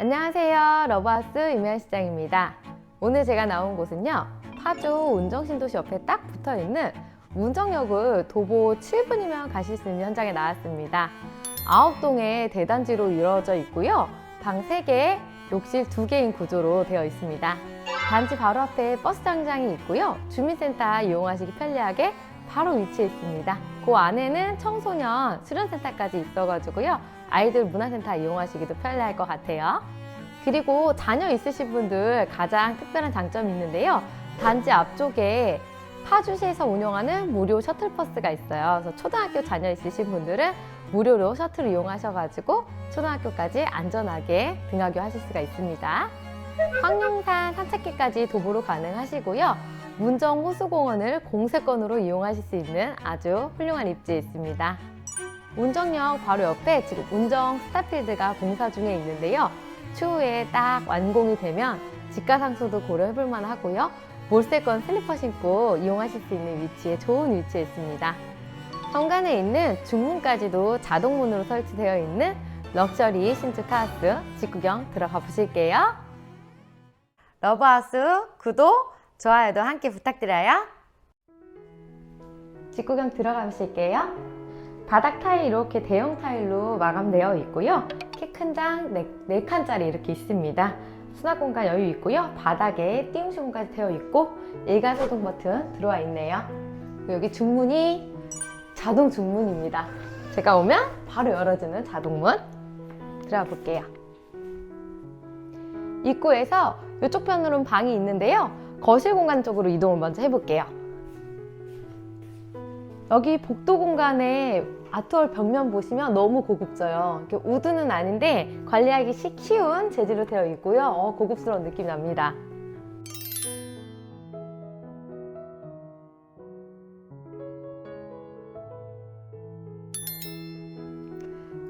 안녕하세요. 러브하우스 유명시장입니다. 오늘 제가 나온 곳은요. 파주 운정신도시 옆에 딱 붙어 있는 운정역을 도보 7분이면 가실 수 있는 현장에 나왔습니다. 아홉 동의 대단지로 이루어져 있고요. 방 3개, 욕실 2개인 구조로 되어 있습니다. 단지 바로 앞에 버스 정장이 있고요. 주민센터 이용하시기 편리하게 바로 위치해 있습니다. 그 안에는 청소년 수련센터까지 있어가지고요. 아이들 문화센터 이용하시기도 편리할 것 같아요. 그리고 자녀 있으신 분들 가장 특별한 장점이 있는데요. 단지 앞쪽에 파주시에서 운영하는 무료 셔틀버스가 있어요. 그래서 초등학교 자녀 있으신 분들은 무료로 셔틀을 이용하셔가지고 초등학교까지 안전하게 등하교 하실 수가 있습니다. 황룡산 산책길까지 도보로 가능하시고요. 문정 호수공원을 공세권으로 이용하실 수 있는 아주 훌륭한 입지에 있습니다. 운정역 바로 옆에 지금 운정 스타필드가 공사 중에 있는데요. 추후에 딱 완공이 되면 집가 상수도 고려해볼 만하고요. 몰세권 슬리퍼 신고 이용하실 수 있는 위치에 좋은 위치에 있습니다. 현관에 있는 중문까지도 자동문으로 설치되어 있는 럭셔리 신축 하우스 직구경 들어가 보실게요. 러브하우스 구독, 좋아요도 함께 부탁드려요. 직구경 들어가 보실게요. 바닥 타일 이렇게 대형 타일로 마감되어 있고요. 키 큰 장 4칸짜리 이렇게 있습니다. 수납 공간 여유 있고요. 바닥에 띄움수문까지 되어 있고 일괄 소등 버튼 들어와 있네요. 여기 중문이 자동 중문입니다. 제가 오면 바로 열어주는 자동문 들어가 볼게요. 입구에서 이쪽 편으로는 방이 있는데요. 거실 공간 쪽으로 이동을 먼저 해볼게요. 여기 복도 공간에 아트월 벽면 보시면 너무 고급져요. 우드는 아닌데 관리하기 시 쉬운 재질로 되어 있고요. 어, 고급스러운 느낌이 납니다.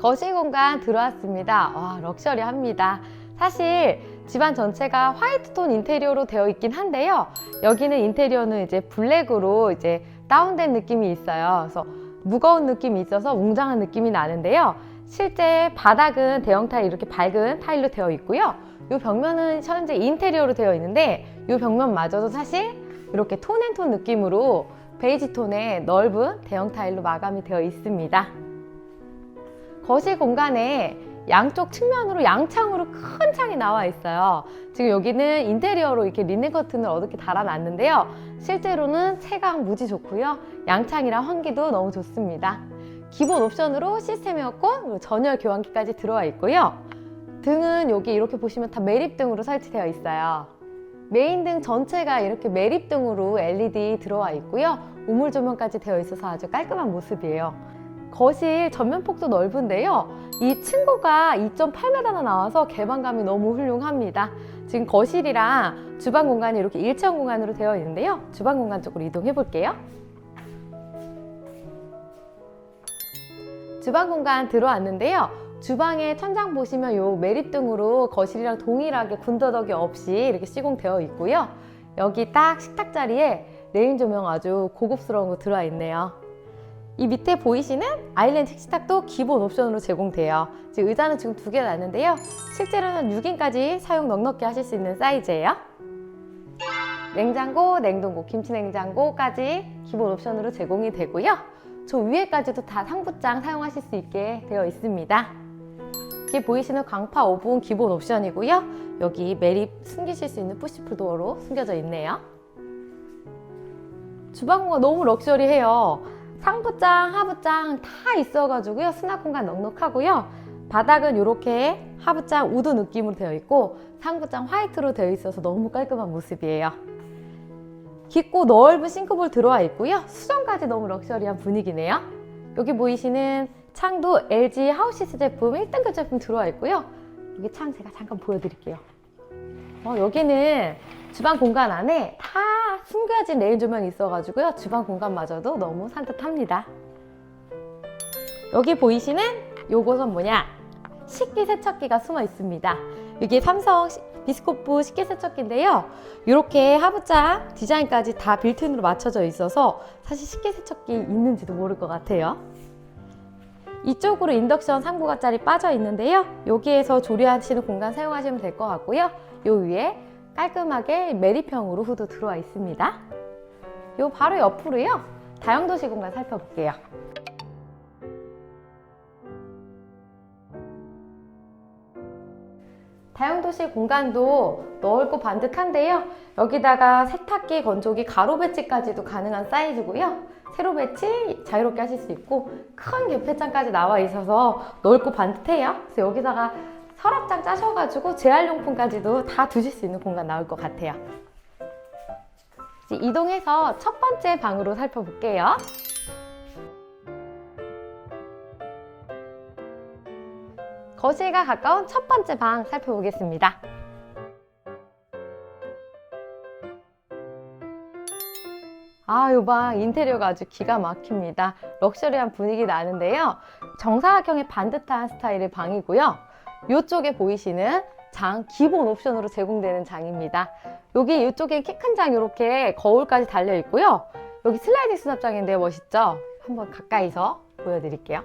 거실 공간 들어왔습니다. 와, 럭셔리합니다. 사실 집안 전체가 화이트 톤 인테리어로 되어 있긴 한데요. 여기는 인테리어는 이제 블랙으로 이제 다운된 느낌이 있어요. 그래서 무거운 느낌이 있어서 웅장한 느낌이 나는데요. 실제 바닥은 대형 타일 이렇게 밝은 타일로 되어 있고요. 이 벽면은 현재 인테리어로 되어 있는데 이 벽면마저도 사실 이렇게 톤앤톤 느낌으로 베이지 톤의 넓은 대형 타일로 마감이 되어 있습니다. 거실 공간에 양쪽 측면으로 양창으로 큰 창이 나와 있어요. 지금 여기는 인테리어로 이렇게 리넨 커튼을 어둡게 달아놨는데요. 실제로는 채광 무지 좋고요. 양창이랑 환기도 너무 좋습니다. 기본 옵션으로 시스템 에어컨, 전열 교환기까지 들어와 있고요. 등은 여기 이렇게 보시면 다 매립등으로 설치되어 있어요. 메인 등 전체가 이렇게 매립등으로 LED 들어와 있고요. 우물 조명까지 되어 있어서 아주 깔끔한 모습이에요. 거실 전면폭도 넓은데요. 이 층고가 2.8m나 나와서 개방감이 너무 훌륭합니다. 지금 거실이랑 주방 공간이 이렇게 일체형 공간으로 되어 있는데요. 주방 공간 쪽으로 이동해 볼게요. 주방 공간 들어왔는데요. 주방의 천장 보시면 요 매립등으로 거실이랑 동일하게 군더더기 없이 이렇게 시공되어 있고요. 여기 딱 식탁 자리에 레인 조명 아주 고급스러운 거 들어와 있네요. 이 밑에 보이시는 아일랜드 식탁도 기본 옵션으로 제공돼요. 지금 의자는 지금 두개 났는데요. 실제로는 6인까지 사용 넉넉히 하실 수 있는 사이즈예요. 냉장고, 냉동고, 김치 냉장고까지 기본 옵션으로 제공이 되고요. 저 위에까지도 다 상부장 사용하실 수 있게 되어 있습니다. 이렇게 보이시는 광파 오븐 기본 옵션이고요. 여기 매립 숨기실 수 있는 푸시프 도어로 숨겨져 있네요. 주방 공간 너무 럭셔리해요. 상부장, 하부장 다 있어가지고요. 수납 공간 넉넉하고요. 바닥은 이렇게 하부장 우드 느낌으로 되어 있고 상부장 화이트로 되어 있어서 너무 깔끔한 모습이에요. 깊고 넓은 싱크볼 들어와 있고요. 수전까지 너무 럭셔리한 분위기네요. 여기 보이시는 창도 LG 하우시스 제품 1등급 제품 들어와 있고요. 여기 창 제가 잠깐 보여드릴게요. 어, 여기는 주방 공간 안에 다 숨겨진 레인 조명이 있어가지고요. 주방 공간마저도 너무 산뜻합니다. 여기 보이시는 요것은 뭐냐? 식기세척기가 숨어 있습니다. 이게 삼성 시- 비스코프 식기세척기인데요. 이렇게 하부장 디자인까지 다 빌트인으로 맞춰져 있어서 사실 식기세척기 있는지도 모를 것 같아요. 이쪽으로 인덕션 상부가짜리 빠져 있는데요. 여기에서 조리하시는 공간 사용하시면 될 것 같고요. 요 위에 깔끔하게 메리평으로 후드 들어와 있습니다. 요 바로 옆으로요. 다용도시 공간 살펴볼게요. 다용도실 공간도 넓고 반듯한데요. 여기다가 세탁기, 건조기, 가로 배치까지도 가능한 사이즈고요. 세로 배치 자유롭게 하실 수 있고 큰 개폐장까지 나와 있어서 넓고 반듯해요. 그래서 여기다가 서랍장 짜셔가지고 재활용품까지도 다 두실 수 있는 공간 나올 것 같아요. 이동해서 첫 번째 방으로 살펴볼게요. 거실과 가까운 첫 번째 방 살펴보겠습니다. 아, 요 방 인테리어가 아주 기가 막힙니다. 럭셔리한 분위기 나는데요. 정사각형의 반듯한 스타일의 방이고요. 이쪽에 보이시는 장 기본 옵션으로 제공되는 장입니다. 여기 이쪽엔 키큰 장 이렇게 거울까지 달려 있고요. 여기 슬라이딩 수납장인데 멋있죠? 한번 가까이서 보여드릴게요.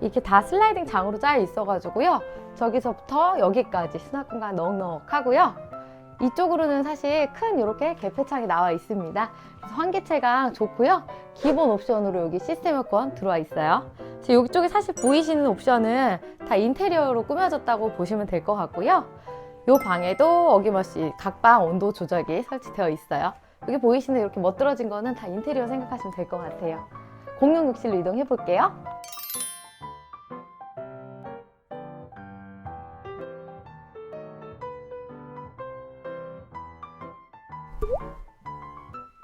이렇게 다 슬라이딩 장으로 짜여 있어가지고요. 저기서부터 여기까지 수납 공간 넉넉하고요. 이쪽으로는 사실 큰 이렇게 개폐창이 나와 있습니다. 그래서 환기체가 좋고요. 기본 옵션으로 여기 시스템 에어컨 들어와 있어요. 지금 여기 쪽에 사실 보이시는 옵션은 다 인테리어로 꾸며졌다고 보시면 될 것 같고요. 이 방에도 어김없이 각방 온도 조절기 설치되어 있어요. 여기 보이시는 이렇게 멋들어진 거는 다 인테리어 생각하시면 될 것 같아요. 공용 욕실로 이동해 볼게요.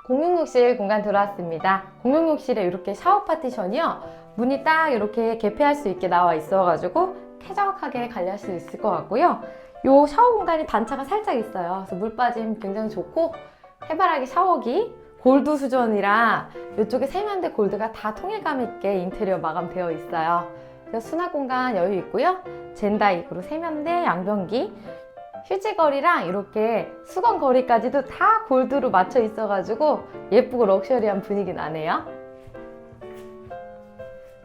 공용 욕실 공간 들어왔습니다. 공용 욕실에 이렇게 샤워 파티션이요. 문이 딱 이렇게 개폐할 수 있게 나와 있어가지고 쾌적하게 관리할 수 있을 것 같고요. 요 샤워 공간이 단차가 살짝 있어요. 그래서 물 빠짐 굉장히 좋고 해바라기 샤워기, 골드 수전이랑 이쪽에 세면대 골드가 다 통일감 있게 인테리어 마감되어 있어요. 수납 공간 여유 있고요. 젠다이, 그리고 세면대, 양변기, 휴지거리랑 이렇게 수건 거리까지도 다 골드로 맞춰 있어가지고 예쁘고 럭셔리한 분위기 나네요.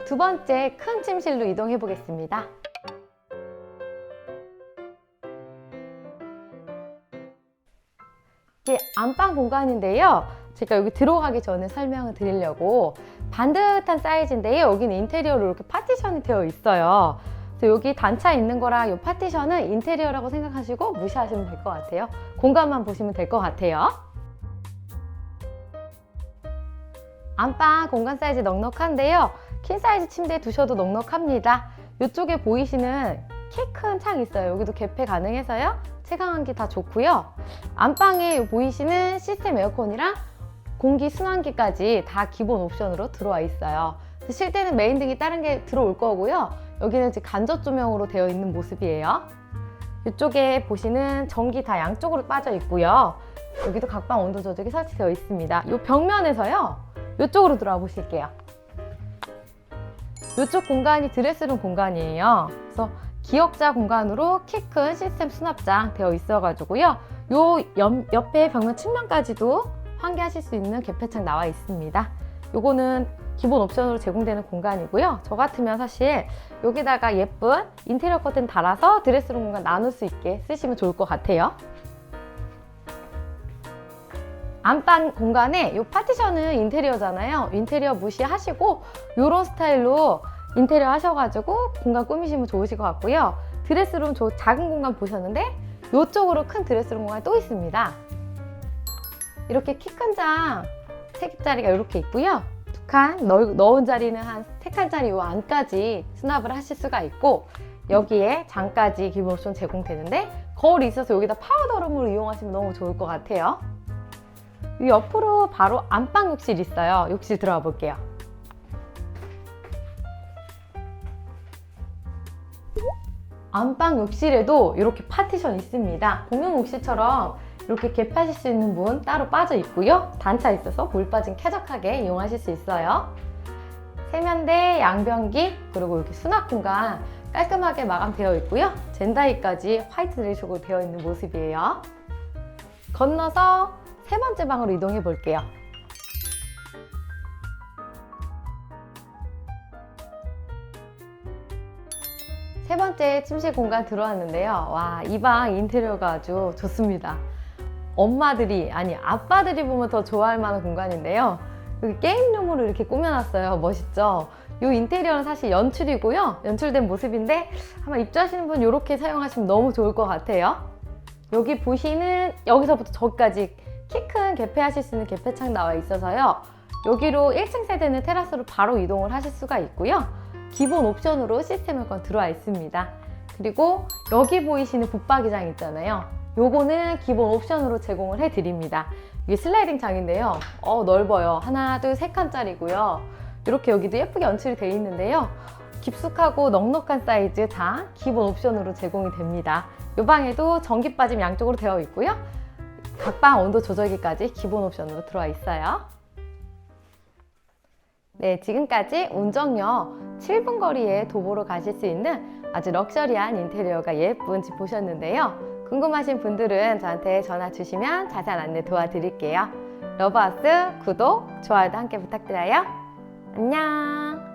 두 번째 큰 침실로 이동해 보겠습니다. 이게 안방 공간인데요. 제가 여기 들어가기 전에 설명을 드리려고 반듯한 사이즈인데요. 여기는 인테리어로 이렇게 파티션이 되어 있어요. 여기 단차 있는 거랑 이 파티션은 인테리어라고 생각하시고 무시하시면 될 것 같아요. 공간만 보시면 될 것 같아요. 안방 공간 사이즈 넉넉한데요. 퀸 사이즈 침대 두셔도 넉넉합니다. 이쪽에 보이시는 키 큰 창 있어요. 여기도 개폐 가능해서요. 채광한기 다 좋고요. 안방에 보이시는 시스템 에어컨이랑 공기 순환기까지 다 기본 옵션으로 들어와 있어요. 쉴 때는 메인 등이 다른 게 들어올 거고요. 여기는 지금 간접 조명으로 되어 있는 모습이에요. 이쪽에 보시는 전기 다 양쪽으로 빠져 있고요. 여기도 각방 온도 조절이 설치되어 있습니다. 이 벽면에서요. 이쪽으로 들어와 보실게요. 이쪽 공간이 드레스룸 공간이에요. 그래서 기역자 공간으로 키 큰 시스템 수납장 되어 있어가지고요. 요 옆, 옆에 벽면 측면까지도 환기하실 수 있는 개폐창 나와 있습니다. 요거는 기본 옵션으로 제공되는 공간이고요. 저 같으면 사실 여기다가 예쁜 인테리어 커튼 달아서 드레스룸 공간 나눌 수 있게 쓰시면 좋을 것 같아요. 안방 공간에 이 파티션은 인테리어잖아요. 인테리어 무시하시고 이런 스타일로 인테리어 하셔가지고 공간 꾸미시면 좋으실 것 같고요. 드레스룸 저 작은 공간 보셨는데 이쪽으로 큰 드레스룸 공간이 또 있습니다. 이렇게 키 큰장 3개짜리가 이렇게 있고요. 두 칸 넣은 자리는 한 세 칸짜리 요 안까지 수납을 하실 수가 있고 여기에 장까지 기본 옵션 제공되는데 거울이 있어서 여기다 파우더룸으로 이용하시면 너무 좋을 것 같아요. 이 옆으로 바로 안방 욕실 있어요. 욕실 들어가 볼게요. 안방 욕실에도 이렇게 파티션 있습니다. 공용 욕실처럼 이렇게 개폐하실 수 있는 문 따로 빠져 있고요. 단차 있어서 물 빠진 쾌적하게 이용하실 수 있어요. 세면대, 양변기, 그리고 이렇게 수납 공간 깔끔하게 마감되어 있고요. 젠다이까지 화이트 드레식으로 되어 있는 모습이에요. 건너서 세 번째 방으로 이동해 볼게요. 번째 침실 공간 들어왔는데요. 와, 이 방 인테리어가 아주 좋습니다. 엄마들이, 아니, 아빠들이 보면 더 좋아할 만한 공간인데요. 여기 게임룸으로 이렇게 꾸며놨어요. 멋있죠? 이 인테리어는 사실 연출이고요. 연출된 모습인데 아마 입주하시는 분 이렇게 사용하시면 너무 좋을 것 같아요. 여기 보시는 여기서부터 저기까지 키 큰 개폐하실 수 있는 개폐창 나와 있어서요. 여기로 1층 세대는 테라스로 바로 이동을 하실 수가 있고요. 기본 옵션으로 시스템 에어컨 들어와 있습니다. 그리고 여기 보이시는 붙박이장 있잖아요. 요거는 기본 옵션으로 제공을 해드립니다. 이게 슬라이딩 장인데요. 어, 넓어요. 하나, 둘, 세 칸짜리고요. 이렇게 여기도 예쁘게 연출이 되어 있는데요. 깊숙하고 넉넉한 사이즈 다 기본 옵션으로 제공이 됩니다. 이 방에도 전기 빠짐 양쪽으로 되어 있고요. 각방 온도 조절기까지 기본 옵션으로 들어와 있어요. 네, 지금까지 운정역 7분 거리에 도보로 가실 수 있는 아주 럭셔리한 인테리어가 예쁜 집 보셨는데요. 궁금하신 분들은 저한테 전화 주시면 자세한 안내 도와드릴게요. 러브하우스 구독, 좋아요도 함께 부탁드려요. 안녕!